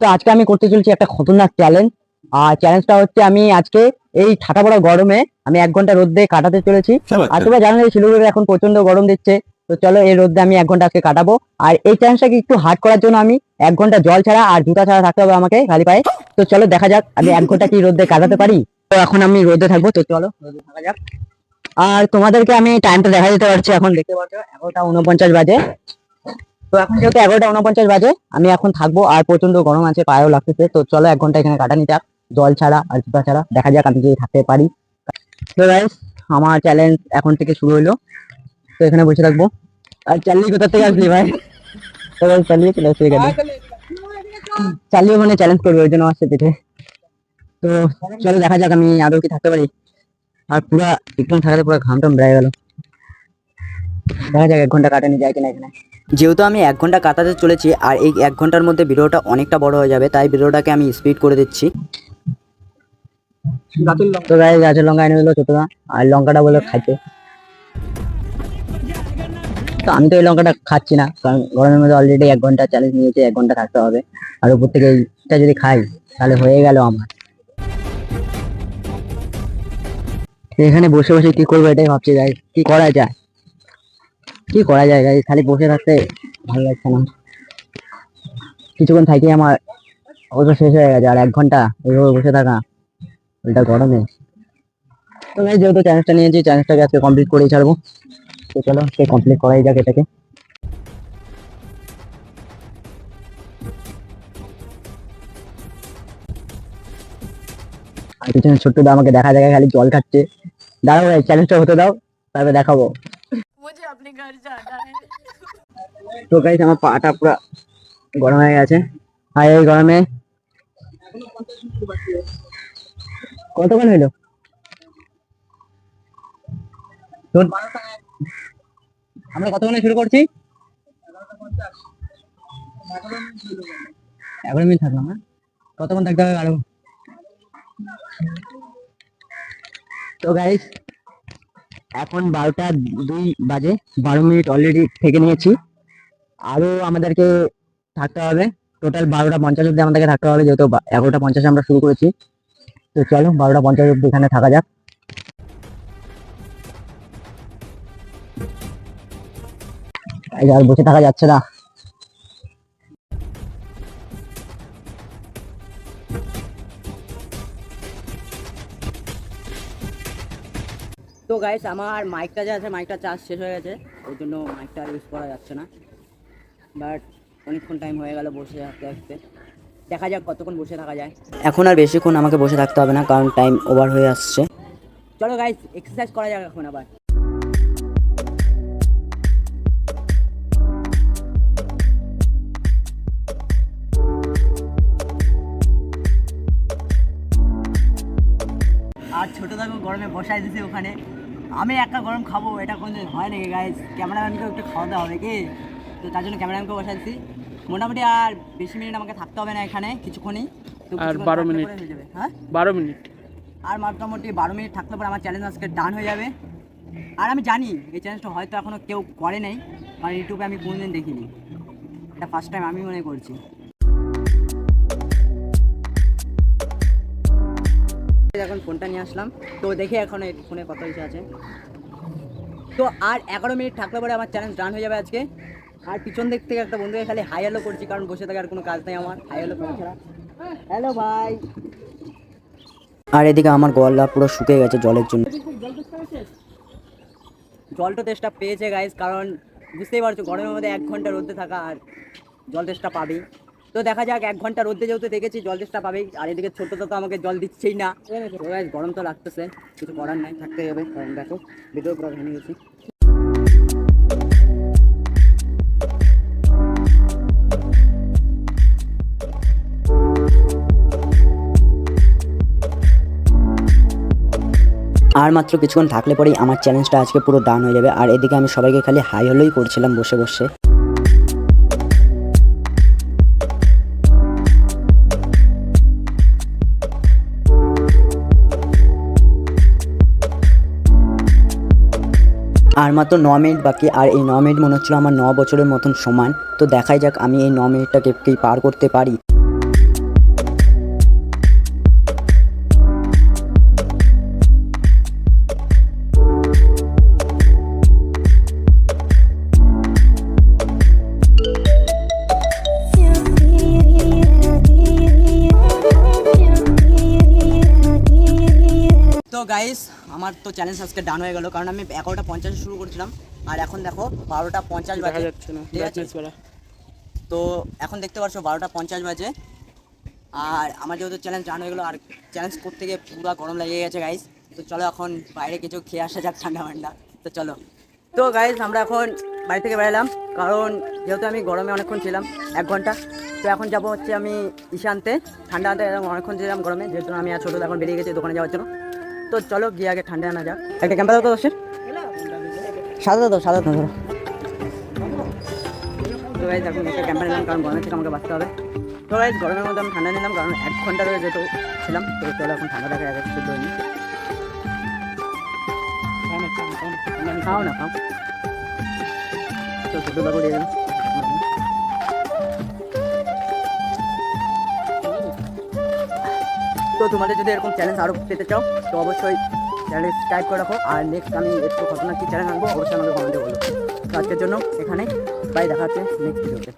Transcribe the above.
তো আজকে আমি করতে চলছি একটা খতরনাক চ্যালেঞ্জ আর চ্যালেঞ্জটা হচ্ছে আমি আজকে এই ঠাটা পড়া গরমে আমি এক ঘণ্টা রোদে কাটাতে চলেছি। আর তোমরা জানো যে শিলিগুড়িতে এখন প্রচণ্ড গরম দিচ্ছে। তো চলো এই রোদে আমি এক ঘণ্টা আজকে কাটাবো। আর এই চ্যালেঞ্জটাকে একটু হার্ড করার জন্য আমি এক ঘণ্টা জল ছাড়া আর জুতা ছাড়া থাকতে হবে আমাকে খালি পায়ে। তো চলো দেখা যাক আমি এক ঘণ্টা কি রোদে কাটাতে পারি। তো এখন আমি রোদে থাকব তো চলো রোদে থাকা যাক। আর তোমাদেরকে আমি টাইমটা দেখা দিতে পারছি এখন দেখতে পাচ্ছ? এগারোটা উনপঞ্চাশ বাজে। তো এখন যেহেতু এগারোটা উনপঞ্চাশ বাজে, আমি এখন থাকব আর প্রচণ্ড গরম আছে, পায়েও লাগতেছে। তো চলো এক ঘণ্টা এখানে কাটানি যাক, জল ছাড়া আর জুতা ছাড়া। দেখা যাক আমি যদি থাকতে পারি। তো আমার চ্যালেঞ্জ এখন থেকে শুরু হলো। তো এখানে বসে থাকব। আর চালিয়ে কোথা থেকে আসলি ভাই? তো ভাই চালিয়ে চলে আসছে এখানে। চালিয়ে ওখানে চ্যালেঞ্জ করবে, ওই জন্য আসছে পিঠে তো চলো দেখা যাক আমি আদৌ কি থাকতে পারি। আর পুরা একদম থাকাতে পুরো ঘাম টাম বেড়ে গেল। দেখা যাক এক ঘণ্টা কাটানি যায় কিনা এখানে। যেহেতু আমি এক ঘণ্টা কাটাতে চলেছি আর এই এক ঘণ্টার মধ্যে ভিডিওটা অনেকটা বড় হয়ে যাবে, তাই ভিডিওটাকে আমি স্পিড করে দিচ্ছি। গাছের লঙ্কা এনে দিলো ছোটদা আর লঙ্কাটা বলে খাইতে। তো আমি তো এই লঙ্কাটা খাচ্ছি না, কারণ গরমের মধ্যে অলরেডি এক ঘণ্টা চ্যালেঞ্জ নিয়েছে, এক ঘণ্টা থাকতে হবে। আর উপর থেকে এইটা যদি খাই, তাহলে হয়ে গেল আমার। এখানে বসে বসে কি করব এটাই ভাবছি গাই কি করা যায়? কি করা যায় গাই খালি বসে থাকতে ভালো লাগছে না। কিছুক্ষণ থাকি আমার অবশ্য শেষ হয়ে গেছে, আর এক ঘণ্টা ওইভাবে বসে থাকা ওইটা গরমে। তো গাইস যেহেতু চ্যালেঞ্জটা নিয়েছি চ্যালেঞ্জটাকে আজকে কমপ্লিট করেই ছাড়বো। তো চলো সে কমপ্লিট করাই যাক এটাকে। আর পিছনে ছোট্ট আমাকে দেখা দেখা খালি জল খাচ্ছে। দাঁড়াও চ্যালেঞ্জটা হতে দাও, তারপরে দেখাবো। मुझे अपने घर जाना है তো গাইস আমার পাটা পুরো গরম হয়ে গেছে আর এই গরমে কতক্ষণ হইলো শোন, আমরা কতক্ষণে শুরু করছি এগারো মিনিট থাকলাম না কতক্ষণ থাকতে হবে আরো তো গাইস এখন বারোটা দুই বাজে, বারো মিনিট অলরেডি থেকে নিয়েছি। আরও আমাদেরকে থাকতে হবে। টোটাল বারোটা পঞ্চাশ অব্দি আমাদেরকে থাকতে হবে, যেহেতু এগারোটা পঞ্চাশে আমরা শুরু করেছি। তো চলো, বারোটা পঞ্চাশ অব্দি এখানে থাকা যাক। আর বসে থাকা যাচ্ছে না। তো গাইস আমার মাইকটা যে আছে মাইকটা চার্জ শেষ হয়ে গেছে ওই জন্য মাইকটা আর ইউজ করা যাচ্ছে না। বাট অনেকক্ষণ টাইম হয়ে গেল বসে থাকতে থাকতে। দেখা যাক কতক্ষণ বসে থাকা যায়। এখন আর বেশিক্ষণ আমাকে বসে থাকতে হবে না কারণ টাইম ওভার হয়ে আসছে। চলো গাইস এক্সারসাইজ করা যাক এখন আবার। আর ছোটো দাদু গরমে বসাই দিছে ওখানে। আমি একটা গরম খাব এটা কোনো হয় নাকি গাইজ ক্যামেরাম্যানকেও একটু খাওয়াতে হবে কি? তো তার জন্য ক্যামেরাম্যানকেও বসাই দিচ্ছি মোটামুটি আর বেশি মিনিট আমাকে থাকতে হবে না এখানে কিছুক্ষণই। আর কিছুক্ষণ 12 থাকলে মিনিট। হয়ে যাবে হ্যাঁ? বারো মিনিট। আর মোটামুটি বারো মিনিট থাকলে পরে আমার চ্যালেঞ্জ আজকে ডান হয়ে যাবে। আর আমি জানি এই চ্যালেঞ্জটা হয়তো এখনও কেউ করে নাই কারণ ইউটিউবে আমি কোনোদিন দেখিনি। এটা ফার্স্ট টাইম আমি মনে করছি। এখন ফোনটা নিয়ে আসলাম। তো দেখি এখন এই ফোনে কত ইসে আছে। তো আর এগারো মিনিট থাকলে পরে আমার চ্যালেঞ্জ ডান হয়ে যাবে আজকে। আর পিছন দিক থেকে একটা বন্ধুকে খালি হাই হ্যালো করছি, কারণ বসে থাকার কোনো কাজ নেই আমার। হাই হ্যালো করা ছাড়া। হ্যালো ভাই আর এদিকে আমার গলা পুরো শুকিয়ে গেছে জলের জন্য। জলটা টেস্টটা পেয়েছে গাইজ কারণ বুঝতেই পারছ, গরমের মধ্যে এক ঘণ্টা রোদে থাকা আর জল টেস্টটা পাবেই। তো দেখা যাক, এক ঘণ্টা রোদে যেহেতু দেখেছি জল টেস্টটা পাবেই। আর এদিকে ছোটো তো আমাকে জল দিচ্ছেই না। গরম তো লাগতেছে, কিছু করার নাই, থাকতেই হবে। কারণ দেখো ভিডিও পুরো ভেঙে গেছি। আর মাত্র কিছুক্ষণ থাকলে পরেই আমার চ্যালেঞ্জটা আজকে পুরো ডান হয়ে যাবে। আর এদিকে আমি সবাইকে খালি হাই হলোই করছিলাম বসে বসে। আর মাত্র ন মিনিট বাকি, আর এই ন মিনিট মনে হচ্ছিল আমার ন বছরের মতন সমান। তো দেখাই যাক আমি এই ন মিনিটটাকে কি পার করতে পারি। গাইস আমার তো চ্যালেঞ্জ আজকে ডান হয়ে গেল কারণ আমি এগারোটা পঞ্চাশে শুরু করেছিলাম আর এখন দেখো বারোটা পঞ্চাশ বাজে। ঠিক আছে? তো এখন দেখতে পাচ্ছ বারোটা পঞ্চাশ বাজে। আর আমার যেহেতু চ্যালেঞ্জ ডান হয়ে গেলো আর চ্যালেঞ্জ করতে গিয়ে পুরো গরম লেগে গেছে গাইস তো চলো এখন বাইরে কিছু খেয়ে আসা যাক ঠান্ডা ঠান্ডা তো চলো। তো গাইস আমরা এখন বাড়ি থেকে বেরোলাম কারণ যেহেতু আমি গরমে অনেকক্ষণ ছিলাম এক ঘণ্টা। তো এখন যাব হচ্ছে আমি ঈশান্তে। ঠান্ডা আনতে অনেকক্ষণ ছিলাম গরমে যেহেতু আমি আর ছোটো এখন বেরিয়ে গেছি দোকানে যাওয়ার জন্য। তো চলো গিয়ে আগে ঠান্ডা আনা যাক। একটা ক্যাম্পা দাও তো দোষের সাদা দাও সাদা দাও, ধরো। তো গাইজ এখন একটা ক্যাম্পা নিলাম, কারণ গরমের থেকে আমাকে বাঁচতে হবে। তো গাইজ গরমের মধ্যে আমি ঠান্ডা নিলাম, কারণ এক ঘণ্টা ধরে যেহেতু ছিলাম, তো চলো এখন ঠান্ডা দেখা এক শুদ্ধ হয়নি খাও না, খাও। তো ছোটো দাগো দিয়ে তো তোমাদের যদি এরকম চ্যালেঞ্জ আরও পেতে চাও, তো অবশ্যই চ্যানেল সাবস্ক্রাইব করে রাখো। আর নেক্সট আমি একটু ঘটনা কি চ্যানেল আনব, অবশ্যই আমাকে কমেন্টে বলো। তো আজকের জন্য এখানে বাই দেখা হচ্ছে নেক্সট ভিডিওতে